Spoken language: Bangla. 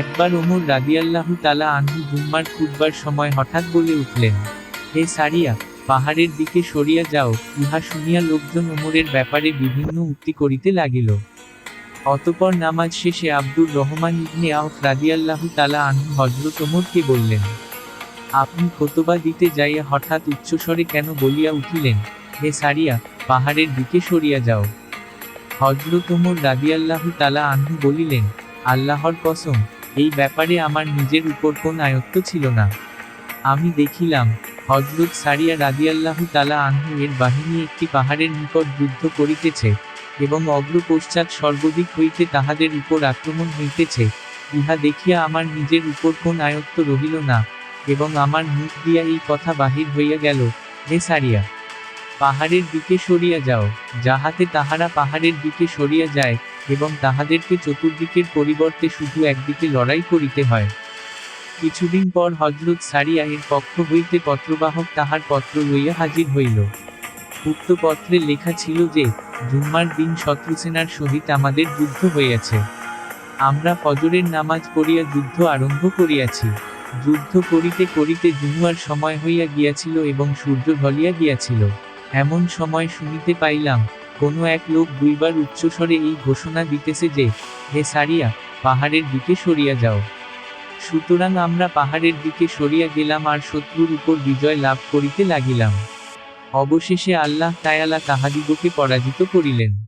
একবার ওমর রাদিয়াল্লাহু তালা আনহু জুম্মার খুতবার সময় হঠাৎ বলে উঠলেন, হে সারিয়া, পাহাড়ের দিকে সরিয়া যাও, ইহা শুনিয়া লোকজন ওমরের ব্যাপারে বিভিন্ন উক্তি করিতে লাগিল। অতপর নামাজ শেষে আব্দুর রহমান ইবনে আউফ রাদিয়াল্লাহু তালা আনহু হজরত ওমরকে বললেন, আপনি খোতবা দিতে যাইয়া হঠাৎ উচ্চস্বরে কেন বলিয়া উঠিলেন, হে সারিয়া, পাহাড়ের দিকে সরিয়া যাও। হজরত ওমর রাদিয়াল্লাহু তালা আনহু বলিলেন, আল্লাহর কসম এই ব্যাপারে আমার নিজের উপর কোন আয়ত্ত ছিল না। আমি দেখিলাম হজরত সারিয়া রাদিয়াল্লাহু তালা আনহু এর বাহিনী একটি পাহাড়ের নিকট যুদ্ধ করিতেছে এবং অগ্রপশ্চাৎ সর্বদিক হইতে তাহাদের উপর আক্রমণ হইতেছে। ইহা দেখিয়া আমার নিজের উপর কোন আয়ত্ত রহিল না এবং আমার মুখ দিয়া এই কথা বাহির হইয়া গেল, হে সারিয়া! পাহাড়ের দিকে সরিয়া যাও, যাহাতে তাহারা পাহাড়ের দিকে সরিয়া যায় এবং তাহাদেরকে চতুর্দিকের পরিবর্তে শুধু একদিকে লড়াই করিতে হয়। কিছুদিন পর হজরত সারিয়া এর পক্ষ হইতে পত্রবাহক তাহার পত্র লইয়া হাজির হইল। উক্ত পত্রে লেখা ছিল যে, জুম্মার দিন শত্রুসেনার সহিত আমাদের যুদ্ধ হইয়াছে। আমরা ফজরের নামাজ পড়িয়া যুদ্ধ আরম্ভ করিয়াছি। যুদ্ধ করিতে করিতে জুমুয়ার সময় হইয়া গিয়াছিল এবং সূর্য ঢলিয়া গিয়াছিল। এমন সময় শুনিতে পাইলাম কোনো এক লোক দুইবার উচ্চস্বরে এই ঘোষণা দিতেছে যে, হে সারিয়া, পাহাড়ের দিকে সরিয়া যাও। সুতরাং আমরা পাহাড়ের দিকে সরিয়া গেলাম আর শত্রুর উপর বিজয় লাভ করিতে লাগিলাম। অবশেষে আল্লাহ তায়ালা তাহাদিগকে পরাজিত করিলেন।